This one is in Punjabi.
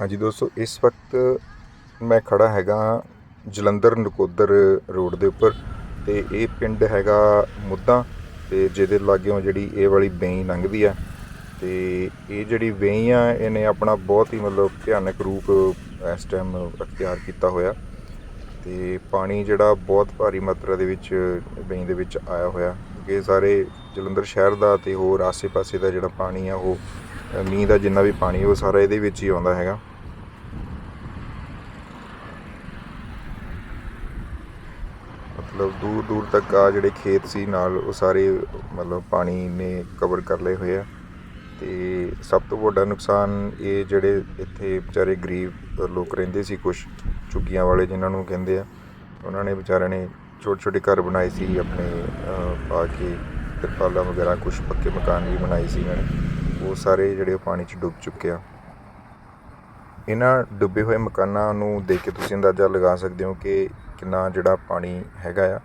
ਹਾਂਜੀ ਦੋਸਤੋ, ਇਸ ਵਕਤ ਮੈਂ ਖੜਾ ਹੈਗਾ ਜਲੰਧਰ ਨਕੋਦਰ ਰੋਡ ਦੇ ਉੱਪਰ ਤੇ ਇਹ ਪਿੰਡ ਹੈਗਾ ਮੁੱਦਾ ਤੇ ਜਿਹਦੇ ਲਾਗਿਓਂ ਜਿਹੜੀ ਇਹ ਵਾਲੀ ਬੇਈ ਲੰਘਦੀ ਆ ਤੇ ਇਹ ਜਿਹੜੀ ਬੇਈ ਆ, ਇਹਨੇ ਆਪਣਾ ਬਹੁਤ ਹੀ ਮਤਲਬ ਭਿਆਨਕ ਰੂਪ ਇਸ ਟਾਈਮ ਅਖਤਿਆਰ ਕੀਤਾ ਹੋਇਆ ਤੇ ਪਾਣੀ ਜਿਹੜਾ ਬਹੁਤ ਭਾਰੀ ਮਾਤਰਾ ਦੇ ਵਿੱਚ ਵੇਈ ਦੇ ਵਿੱਚ ਆਇਆ ਹੋਇਆ ਕਿ ਸਾਰੇ ਜਲੰਧਰ ਸ਼ਹਿਰ ਦਾ ਤੇ ਹੋਰ ਆਸੇ-ਪਾਸੇ ਦਾ ਜਿਹੜਾ ਪਾਣੀ ਆ, ਉਹ ਮੀਂਹ ਦਾ ਜਿੰਨਾ ਵੀ ਪਾਣੀ, ਉਹ ਸਾਰਾ ਇਹਦੇ ਵਿੱਚ ਹੀ ਆਉਂਦਾ ਹੈਗਾ। ਮਤਲਬ ਦੂਰ ਦੂਰ ਤੱਕ ਆ ਜਿਹੜੇ ਖੇਤ ਸੀ, ਨਾਲ ਉਹ ਸਾਰੇ ਮਤਲਬ ਪਾਣੀ ਨੇ ਕਵਰ ਕਰ ਲਏ ਹੋਏ ਆ। ਤੇ ਸਭ ਤੋਂ ਵੱਡਾ ਨੁਕਸਾਨ ਇਹ ਜਿਹੜੇ ਇੱਥੇ ਵਿਚਾਰੇ ਗਰੀਬ ਲੋਕ ਰਹਿੰਦੇ ਸੀ ਕੁਝ ਝੁੱਗੀਆਂ ਵਾਲੇ ਜਿਨ੍ਹਾਂ ਨੂੰ ਕਹਿੰਦੇ ਆ, ਉਹਨਾਂ ਨੇ ਵਿਚਾਰਿਆਂ ਨੇ ਛੋਟੇ ਛੋਟੇ ਘਰ ਬਣਾਏ ਸੀ, ਆਪਣੇ ਪਾ ਕੇ ਤਰਪਾਲਾਂ ਵਗੈਰਾ ਕੁਝ ਪੱਕੇ ਮਕਾਨ ਵੀ ਬਣਾਏ ਸੀ ਇਹਨਾਂ ਨੇ। ਉਹ ਸਾਰੇ ਜਿਹੜੇ ਪਾਣੀ 'ਚ ਡੁੱਬ ਚੁੱਕੇ ਆ। ਇਹਨਾਂ ਡੁੱਬੇ ਹੋਏ ਮਕਾਨਾਂ ਨੂੰ ਦੇਖ ਕੇ ਤੁਸੀਂ ਅੰਦਾਜ਼ਾ ਲਗਾ ਸਕਦੇ ਹੋ ਕਿ ਕਿੰਨਾ ਜਿਹੜਾ ਪਾਣੀ ਹੈਗਾ ਆ।